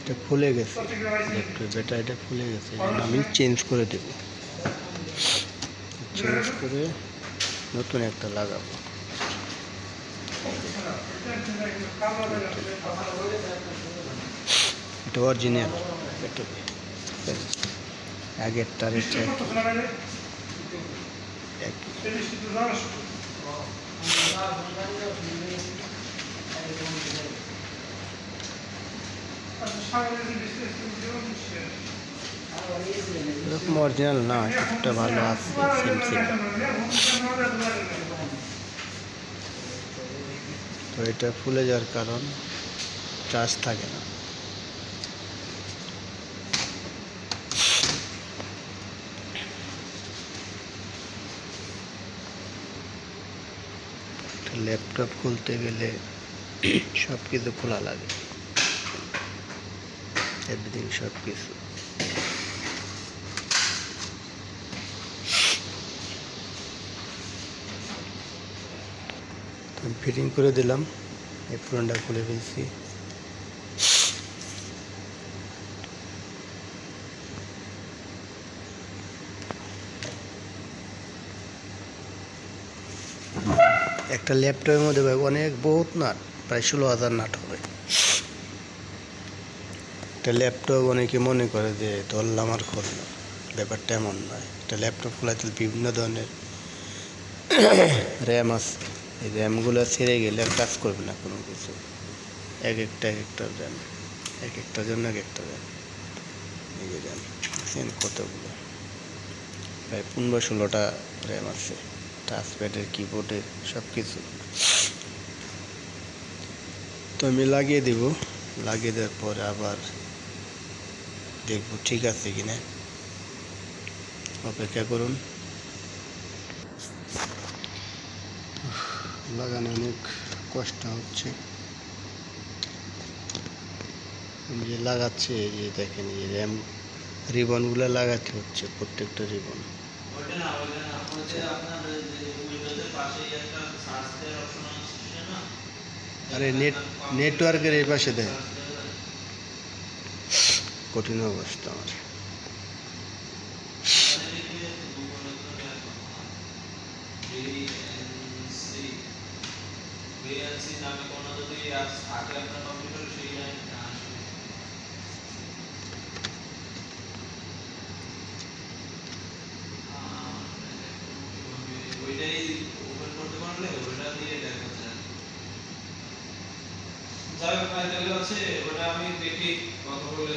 এটা ফুলে গেছে। ল্যাপটপ ব্যাটারিটা ফুলে গেছে। আমি চেঞ্জ করে দেব। চেঞ্জ করে নতুন একটা লাগাবো। এটা অরিজিনাল আগের তারের একই। এরকম অরিজিনাল না, একটা ভালো আছে তো এটা ফুলে যাওয়ার কারণ, চার্জ থাকে না। ল্যাপটপ খুলতে গেলে সব কিছু খোলা লাগে। এভরিথিং সব কিছু ফিটিং করে দিলাম, এই পুরানটা খুলে ফেলছি। একটা ল্যাপটপের মধ্যে অনেক বহুত নাট, প্রায় ষোলো হাজার নাট হবে। একটা ল্যাপটপ অনেকে মনে করে যে ধরলাম আর খুললাম ব্যাপারটা এমন নয়। একটা ল্যাপটপ খোলাতে বিভিন্ন ধরনের র্যাম আছে। এই র্যামগুলো ছেড়ে গেলে আর কাজ করবে না কোনো কিছু। এক একটা এক একটা র্যাম এক একটার জন্য এক একটা র্যাম এই যে র্যাম দেখছেন কতগুলো? প্রায় পনেরো ষোলোটা র্যাম আছে। টাচপ্যাডের কিবোর্ডের সব কিছু তো আমি লাগিয়ে দেব। লাগিয়ে দেওয়ার পরে আবার দেখব, ঠিক আছে কিনা? অপেক্ষা করুন। লাগানো অনেক কষ্ট হচ্ছে। আমি যে লাগাচ্ছে, এই যে দেখেন, এই র্যাম রিবনগুলো লাগাতে হচ্ছে, প্রত্যেকটা রিবন। আরে নেট নেটওয়ার্কের এই পাশে দেয় কঠিন অবস্থা আমার। ওইটাই ওপেন করতে পারলে ওইটা দিয়ে দেখা যায় যাই হোক হচ্ছে ওটা আমি দেখি, কথা বলে